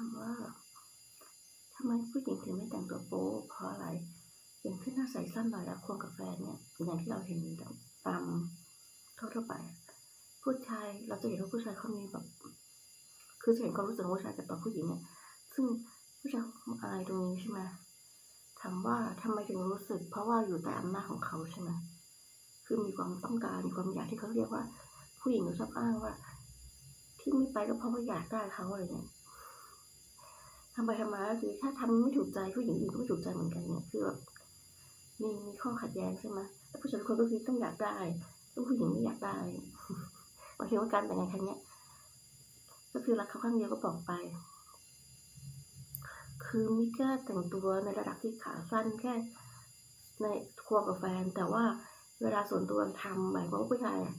ามว่าทำไมผู้หญิงถึงไม่แต่งตัวโป๊เพราะอะไร อย่างที่หน้าใส่สั้นหน่อยแล้วควงกับแฟนเนี่ยอย่างที่เราเห็นตามทั่วไป ผู้ชายเราจะเห็นว่าผู้ชายเขามีแบบคือจะเห็นความรู้สึกของผู้ชายกับต่อผู้หญิงเนี่ยซึ่งผู้ชายเขาอายตรงนี้ใช่ไหมถามว่าทำไมถึงรู้สึก เพราะว่าอยู่ใต้อำนาจของเขาใช่ไหมคือมีความต้องการมีความอยากที่เขาเรียกว่า ผู้หญิงเขาชอบอ้างว่า ที่ไม่ไปก็เพราะว่าอยากได้เขาอะไรเงี้ย ทำไปทำมาก็คือถ้าทำไม่ถูกใจผู้หญิงอื่นก็ไม่ถูกใจเหมือนกันเนี่ยคือแบบมีมีข้อขัดแย้งใช่ไหมแล้วผู้ชายทุกคนก็คือต้องอยากได้แล้วผู้หญิงไม่อยากได้บางทีว่าการแต่งงานครั้งเนี้ยก็คือรักเขาข้างเดียวก็บอกไป คือมิก้าแต่งตัวในระดับที่ขาสั้นแค่ในครัวกับแฟน แต่ว่าเวลาส่วนตัวทำหมายความว่าผู้ชายอะ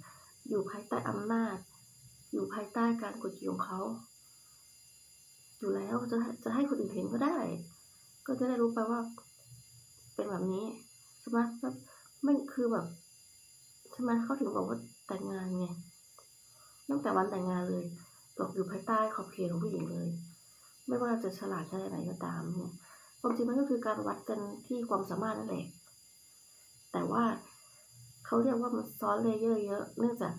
อยู่ภายใต้อำนาจ อยู่ภายใต้การกดขี่ของเขา อยู่แล้วจะจะให้คนอื่นเห็นก็ได้ ก็จะได้รู้ไปว่า เป็นแบบนี้ใช่ไหมแบบไม่คือแบบใช่ไหมเขาถึงบอกว่าแต่งงานไงตั้งแต่วันแต่งงานเลยตกอยู่ภายใต้ขอบเขตของผู้หญิงเลย ไม่ว่าจะฉลาดแค่ไหนก็ตามเนี่ยความจริงมันก็คือการวัดกันที่ความสามารถนั่นแหละ แต่ว่าเขาเรียกว่ามันซ้อนเลเยอร์เยอะ เนื่องจาก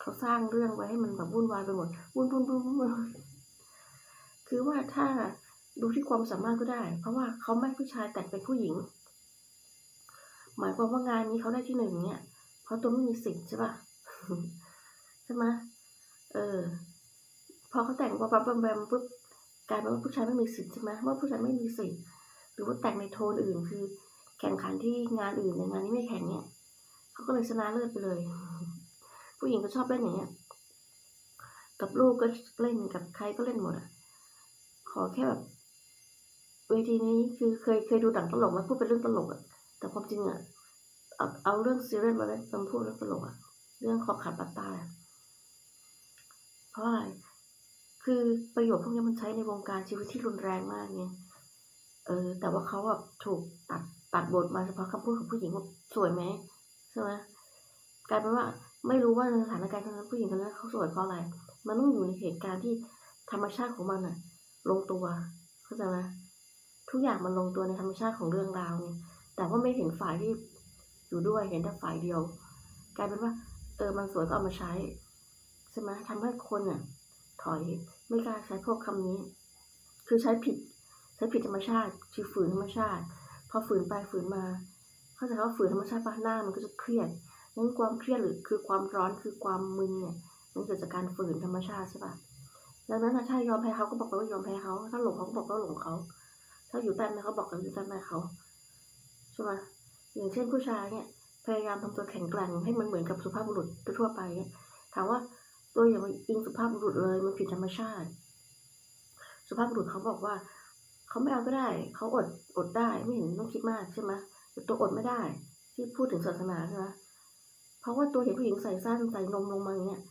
เขาสร้างเรื่องไว้ให้มันแบบวุ่นวายไปหมด วุ่นวุ่นวุ่นวุ่น คือว่าถ้าดูที่ความสามารถก็ได้ เพราะว่าเขาไม่ผู้ชายแต่งเป็นผู้หญิง หมายความว่างานนี้เขาได้ที่หนึ่งเนี่ยเพราะตัวไม่มีสิทธิ์ใช่ป่ะใช่ไหมเออ พอเขาแต่งปั๊บปั๊บแบมแบมปุ๊บกลายเป็นว่าผู้ชายไม่มีสิทธิ์ใช่ไหมว่าผู้ชายไม่มีสิทธิ์หรือว่าแต่งในโทนอื่นคือ แข่งขันที่งานอื่นในงานนี้ไม่แข่งเนี่ยเขาก็เลยชนะเลิศไปเลย ผู้หญิงก็ชอบเล่นอย่างเงี้ยกับลูกก็เล่นกับใครก็เล่นหมดอะ ขอแค่แบบเวทีนี้คือเคยเคยดูหนังตลกมาพูดเป็นเรื่องตลกอะแต่ความจริงอะเอาเอาเรื่องซีเรียสมาเล่นมาพูดเรื่องตลกอะเรื่องขอบขาดปัตตาเพราะอะไรคือประโยชน์พวกนี้มันใช้ในวงการชีวิตที่รุนแรงมากไงเออ แต่ว่าเขาแบบถูกตัดตัดบทมาเฉพาะคำพูดของผู้หญิงว่าสวยไหมใช่ไหมกลายเป็นว่าไม่รู้ว่าในสถานการณ์ตอนนั้นผู้หญิงคนนั้นเขาสวยเพราะอะไร มันต้องอยู่ในเหตุการณ์ที่ธรรมชาติของมันอะ ลงตัวเข้าใจไหมทุกอย่างมันลงตัวในธรรมชาติของเรื่องราวไงแต่ว่าไม่เห็นฝ่ายที่อยู่ด้วยเห็นแต่ฝ่ายเดียว กลายเป็นว่า เออมันสวยก็เอามาใช้ใช่ไหมทำให้คนเนี่ยถอยไม่กล้าใช้พวกคำนี้ คือใช้ผิด ใช้ผิดธรรมชาติคือฝืนธรรมชาติ พอฝืนไปฝืนมา เข้าใจว่าฝืนธรรมชาติปะหน้ามันก็จะเครียดนั้นความเครียดหรือคือความร้อนคือความมึนเนี่ยมันเกิดจากการฝืนธรรมชาติใช่ปะ ดังนั้นถ้ายอมแพ้เขาก็บอกว่ายอมแพ้เขา ถ้าหลงเขาก็บอกว่าหลงเขา ถ้าอยู่ใต้แม่เขาบอกกันอยู่ใต้แม่เขาใช่ไหมอย่างเช่นผู้ชายเนี่ย พยายามทำตัวแข็งแกร่งให้มันเหมือนกับสุภาพบุรุษทั่วไปเนี่ยถามว่าตัวอย่างอิงสุภาพบุรุษเลยมันผิดธรรมชาติ สุภาพบุรุษเขาบอกว่าเขาไม่เอาก็ได้เขาอดอดได้ไม่เห็นต้องคิดมากใช่ไหมแต่ตัวอดไม่ได้ ที่พูดถึงศาสนาใช่ไหมเพราะว่าตัวเห็นผู้หญิงใส่สั้นใส่นมลงมาอย่างเงี้ย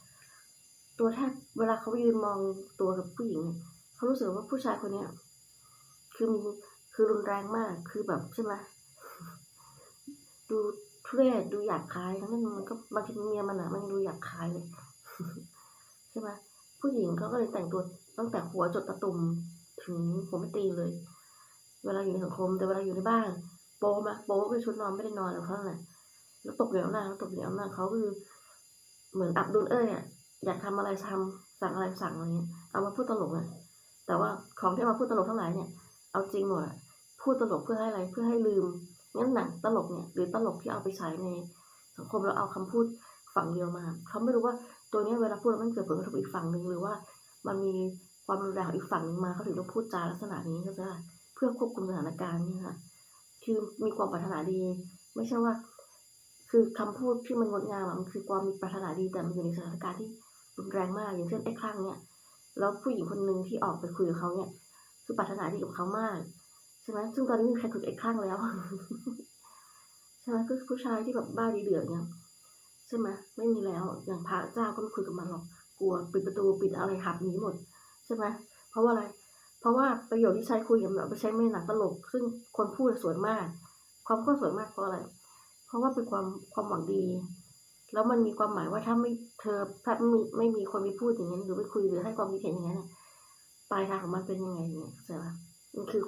ตัวแทบเวลาเขายืนมองตัวกับผู้หญิงเนี่ยเขารู้สึกว่าผู้ชายคนเนี้ยคือมีคือรุนแรงมาก คือแบบใช่ไหมดูทุเรศดูหยาบคายทั้งนั้นมันก็บางทีเมียมันอะ มันดูหยาบคายเลยใช่ไหมผู้หญิงเขาก็เลยแต่งตัวตั้งแต่หัวจดตะตุ่มถึงหัวไม่ตีเลย เวลาอยู่ในสังคม แต่เวลาอยู่ในบ้านโป๊มาโป๊คือชุดนอนไม่ได้นอนแล้วเขาแหละแล้วตกเหลวหน้าแล้วตกเหลวหน้าเขาคือ เหมือนอับดุลเอ้ยอะ อยากทำอะไรทำสั่งอะไรสั่งอะไรเงี้ยเอามาพูดตลกอะแต่ว่าของที่มาพูดตลกทั้งหลายเนี่ย เอาจริงหมดอะพูดตลกเพื่อให้อะไรเพื่อให้ลืมงั้นหนังตลกเนี่ยหรือตลกที่เอาไปใช้ในสังคมแล้วเอาคำพูดฝั่งเดียวมาเขาไม่รู้ว่าตัวนี้เวลาพูดแล้วมันเกิดผลกระทบอีกฝั่งหนึ่งหรือว่า มันมีความรุนแรงอีกฝั่งหนึ่งมาเขาถึงต้องพูดจาลักษณะนี้ก็จะเพื่อควบคุมสถานการณ์นี่ค่ะคือมีความปรารถนาดี ไม่ใช่ว่า คือคำพูดที่มันงดงามอะมันคือความมีปรารถนาดีแต่มันอยู่ในสถานการณ์ที่ รุนแรงมากอย่างเช่นไอ้คลั่งเนี่ยแล้วผู้หญิงคนหนึ่งที่ออกไปคุยกับเขาเนี่ย คือปรารถนาดีกับเขามากใช่ไหมซึ่งตอนนี้มีใครถูกไอ้คลั่งแล้วใช่ไหมก็ผู้ชายที่แบบบ้าดีเดือดเนี่ยใช่ไหมไม่มีแล้วอย่างพระเจ้าก็ไม่คุยกับมันหรอกกลัวปิดประตูปิดอะไรหับหนีหมดใช่ไหมเพราะว่าอะไร เพราะว่าประโยชน์ที่ใช้คุยกับเราไปใช้ไม่หนังตลก ซึ่งคนพูดสวนมาก ความก็สวนมากเพราะอะไร เพราะว่าเป็นความความหวังดี แล้วมันมีความหมายว่าถ้าไม่เธอถ้าไม่มีไม่มีคนไปพูดอย่างนั้นหรือไปคุยหรือให้ความคิดเห็นอย่างนั้นน่ะปลายทางของมันเป็นยังไงเนี่ยใช่ปะมันคือ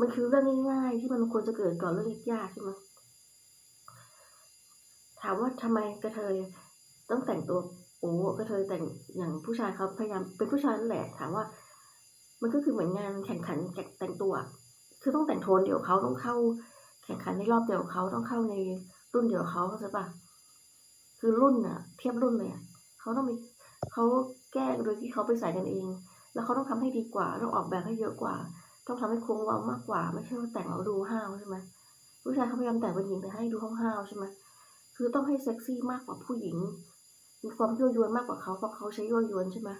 มันคือเรื่องง่ายๆ ที่มันควรจะเกิดก่อนเรื่องยากๆใช่ไหมถามว่าทำไมกระเทยต้องแต่งตัวโอ้กระเทยแต่งอย่างผู้ชายเขาพยายามเป็นผู้ชายนั่นแหละถามว่า มันก็คือเหมือนงานแข่งขันแต่งตัวคือต้องแต่งโทนเดียวเขาต้องเข้า แข่งขันในรอบเดียวเขาต้องเข้าในรุ่นเดียวเขาเข้าใจปะ คือรุ่นอะเทียบรุ่นเลยอะเขาต้องมีเขาแก้โดยที่เขาไปใส่กันเอง แล้วเขาต้องทำให้ดีกว่า ต้องออกแบบให้เยอะกว่า ต้องทำให้โค้งเว้ามากกว่า ไม่ใช่ว่าแต่งแล้วดูห้าวใช่ไหมผู้ชายเขาพยายามแต่งเป็นหญิงแต่ให้ดูห้าวๆใช่ไหมคือต้องให้เซ็กซี่มากกว่าผู้หญิง มีความยั่วยวนมากกว่าเขาเพราะเขาใช้ยั่วยวนใช่ไหม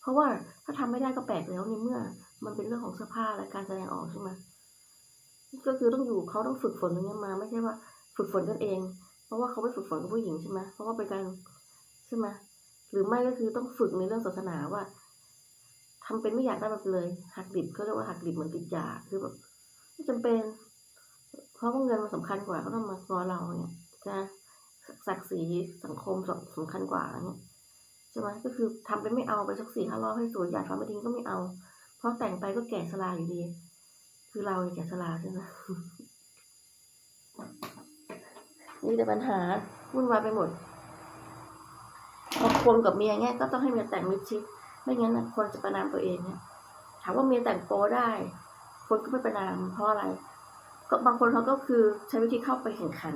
เพราะว่าถ้าทำไม่ได้ก็แปลกแล้วในเมื่อ มันเป็นเรื่องของเสื้อผ้าและการแสดงออกใช่ไหมก็คือต้องอยู่เขาต้องฝึกฝนตรงนี้มา ไม่ใช่ว่า ฝึกฝนกันเอง ราะว่าเขาไปฝึกฝนกับผู้หญิงใช่ไหมเพราะว่าเป็นการใช่ไหมหรือไม่ก็คือต้องฝึกในเรื่องศาสนาว่าทำเป็นไม่อยากได้มันไปเลยหักดิบเขาเรียกว่าหักดิบเหมือนติดยาคือแบบไม่จำเป็น เพราะว่าเงินมันสำคัญกว่าก็ต้องมางอเราเนี่ยจะศักดิ์ศรีสังคมสำคัญกว่าเนี่ยใช่ไหมก็คือทำเป็นไม่เอาไปสักสี่ห้ารอบให้สวยอยากทำไม่ดีก็ไม่เอา เพราะแต่งไปก็แก่ชราอยู่ดี คือเราแก่ชราใช่ไหม นี่แต่ปัญหาวุ่นวายไปหมดพอควงกับเมียเนี่ยก็ต้องให้เมียแต่งมิดชิดไม่งั้นนะคนจะประนามตัวเองเนี่ยถามว่าเมียแต่งโป๊ได้ คนก็ไม่ประนามเพราะอะไร ก็บางคนเขาก็คือใช้วิธีเข้าไปแข่งขัน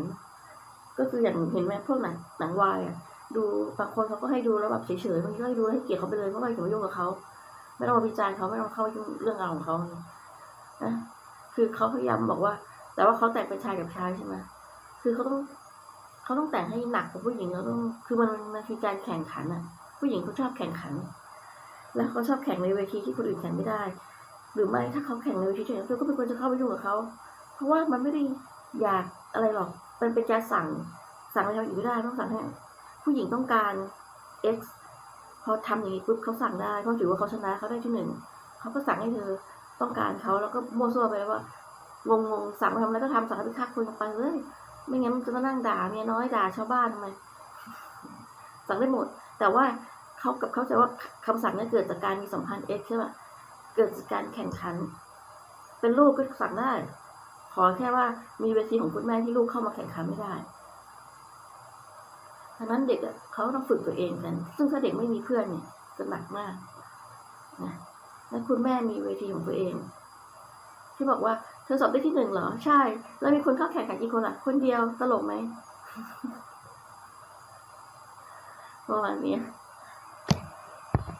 ก็คืออย่างเห็นไหมพวกหนังหนังวายอะดูบางคนเขาก็ให้ดูแล้วแบบเฉยๆบางทีก็ให้ดูให้เกียรติเขาไปเลยเพราะว่าอย่ามายุ่งกับเขาไม่ต้องมาวิจารณ์เขาไม่ต้องเข้าเรื่องราวของเขานะคือเขาพยายามบอกว่า แต่ว่าเขาแต่งเป็นชายกับชายใช่ไหม คือเขาต้องเขาต้องแต่งให้หนักกว่าผู้หญิงแล้วต้องคือมันมันคือการแข่งขันอะ ผู้หญิงเขาชอบแข่งขัน แล้วเขาชอบแข่งในเวทีที่คนอื่นแข่งไม่ได้ หรือไม่ถ้าเขาแข่งในเวทีที่เราก็ไม่ควรจะเข้าไปยุ่งกับเขาเพราะว่ามันไม่ได้อยากอะไรหรอก มันเป็นการสั่งสั่งอะไรอีกไม่ได้ต้องสั่งให้ผู้หญิงต้องการ X พอทำอย่างนี้ปุ๊บเขาสั่งได้เพราถือว่าเขาชนะเขาได้ที่หนึ่งเขาก็สั่งให้เธอต้องการเขาแล้วก็โมั่วซั่วไปว่า งงงๆสั่งไปทำอะไรก็ทำสั่งให้ไปฆ่าคนไปเลย ไม่งั้นมันจะมานั่งด่าเมียน้อยด่าชาวบ้านทำไมสั่งได้หมด แต่ว่าเขากับเขาใจว่าคำสั่งนี้เกิดจากการมีสัมพันธ์เอ็กใช่ป่ะเกิดจากการแข่งขัน เป็นลูกก็สั่งได้ ขอแค่ว่ามีเวทีของคุณแม่ที่ลูกเข้ามาแข่งขันไม่ได้ดังนั้นเด็กอะเขาต้องฝึกตัวเองกัน ซึ่งถ้าเด็กไม่มีเพื่อนเนี่ยจะหนักมากนะแล้วคุณแม่มีเวทีของตัวเอง ที่บอกว่า เธอสอบได้ที่หนึ่งเหรอ ใช่ แล้วมีคนเข้าแข่งขันกี่คนล่ะ คนเดียวตลกไหมประมาณนี้